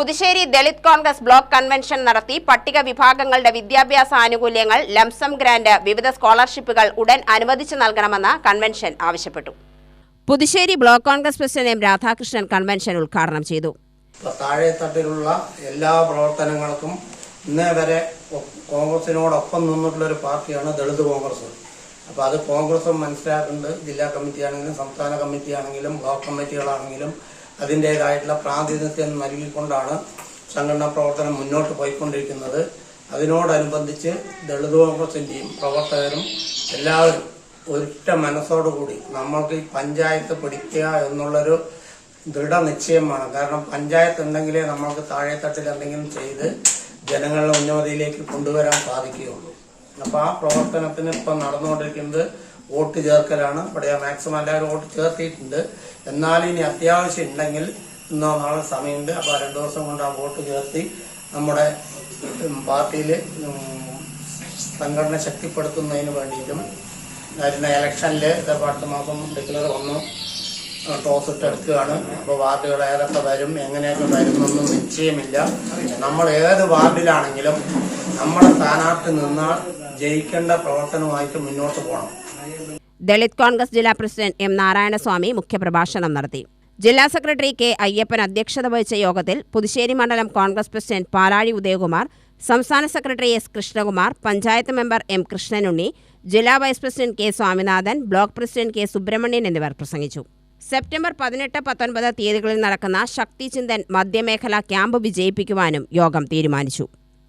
Puthussery Dalit Congress block convention നടത്തി പട്ടിക വിഭാഗങ്ങളുടെ വിദ്യാഭ്യാസ ആനുകൂല്യങ്ങൾ ലംസം ഗ്രാന്റ് വിവിധ സ്കോളർഷിപ്പുകൾ ഉടൻ അനുവദിച്ചു നൽകണമെന്ന് കൺവെൻഷൻ ആവശ്യപ്പെട്ടു. Puthussery block Congress president M Radhakrishnan convention ഉദ്ഘാടനം ചെയ്തു. താഴെ താഴെത്തട്ടിലുള്ള എല്ലാ പ്രവർത്തനങ്ങൾക്കും ഇന്നേ വരെ കോൺഗ്രസിനോടൊപ്പം നിന്നിട്ടുള്ള ഒരു പാർട്ടിയാണ് ദളിത് കോൺഗ്രസ്. അപ്പോൾ അത് കോൺഗ്രസും മനസ്സിലാക്കുന്നുണ്ട്. ജില്ലാ കമ്മിറ്റി ആണെങ്കിലും സംസ്ഥാന കമ്മിറ്റി ആണെങ്കിലും ബ്ലോക്ക് കമ്മിറ്റികളാണെങ്കിലും അതിന്റെതായിട്ടുള്ള പ്രാതിനിധ്യം നൽകിക്കൊണ്ടാണ് സംഘടനാ പ്രവർത്തനം മുന്നോട്ട് പോയിക്കൊണ്ടിരിക്കുന്നത്. അതിനോടനുബന്ധിച്ച് ദളിത് കോൺഗ്രസിന്റെയും പ്രവർത്തകരും എല്ലാവരും ഒറ്റ മനസ്സോടുകൂടി നമ്മൾക്ക് ഈ പഞ്ചായത്ത് പിടിക്കുക എന്നുള്ളൊരു ദൃഢനിശ്ചയമാണ്. കാരണം പഞ്ചായത്ത് ഉണ്ടെങ്കിലേ നമ്മൾക്ക് താഴെത്തട്ടിൽ എന്തെങ്കിലും ചെയ്ത് ജനങ്ങളുടെ ഉന്നതിയിലേക്ക് കൊണ്ടുവരാൻ സാധിക്കുകയുള്ളൂ. അപ്പൊ ആ പ്രവർത്തനത്തിന് ഇപ്പം നടന്നുകൊണ്ടിരിക്കുന്നത് വോട്ട് ചേർക്കലാണ്. ഇവിടെ മാക്സിമം എല്ലാവരും വോട്ട് ചേർത്തിയിട്ടുണ്ട്. എന്നാൽ ഇനി അത്യാവശ്യം ഉണ്ടെങ്കിൽ ഇന്നോ നാളെ സമയമുണ്ട്. അപ്പോൾ രണ്ടു ദിവസം കൊണ്ട് ആ വോട്ട് ചേർത്തി നമ്മുടെ പാർട്ടിയിൽ സംഘടന ശക്തിപ്പെടുത്തുന്നതിന് വേണ്ടിയിട്ടും വരുന്ന ഇലക്ഷനിൽ അടുത്ത മാസം ഡിക്ലർ വന്നു. ടോസ് ഇട്ട് എടുക്കുകയാണ്. അപ്പോൾ വാർഡുകൾ ഏതൊക്കെ വരും എങ്ങനെയൊക്കെ വരുന്നൊന്നും നിശ്ചയമില്ല. നമ്മൾ ഏത് വാർഡിലാണെങ്കിലും നമ്മുടെ സ്ഥാനാർത്ഥി നിന്നാൽ ജയിക്കേണ്ട പ്രവർത്തനമായിട്ട് മുന്നോട്ട് പോകണം. ദളിത് കോൺഗ്രസ് ജില്ലാ പ്രസിഡന്റ് എം നാരായണസ്വാമി മുഖ്യപ്രഭാഷണം നടത്തി. ജില്ലാ സെക്രട്ടറി കെ അയ്യപ്പൻ അധ്യക്ഷത വഹിച്ച യോഗത്തിൽ പുതുശ്ശേരി മണ്ഡലം കോൺഗ്രസ് പ്രസിഡന്റ് പാലാഴി ഉദയകുമാർ സംസ്ഥാന secretary S Krishnakumar panchayat member M Krishnanunni ജില്ലാ vice president K Swaminathan block president K Subramanian എന്നിവർ പ്രസംഗിച്ചു. സെപ്റ്റംബർ പതിനെട്ട് പത്തൊൻപത് തീയതികളിൽ നടക്കുന്ന ശക്തി ചിന്തൻ മധ്യമേഖല ക്യാമ്പ് വിജയിപ്പിക്കുവാനും യോഗം തീരുമാനിച്ചു.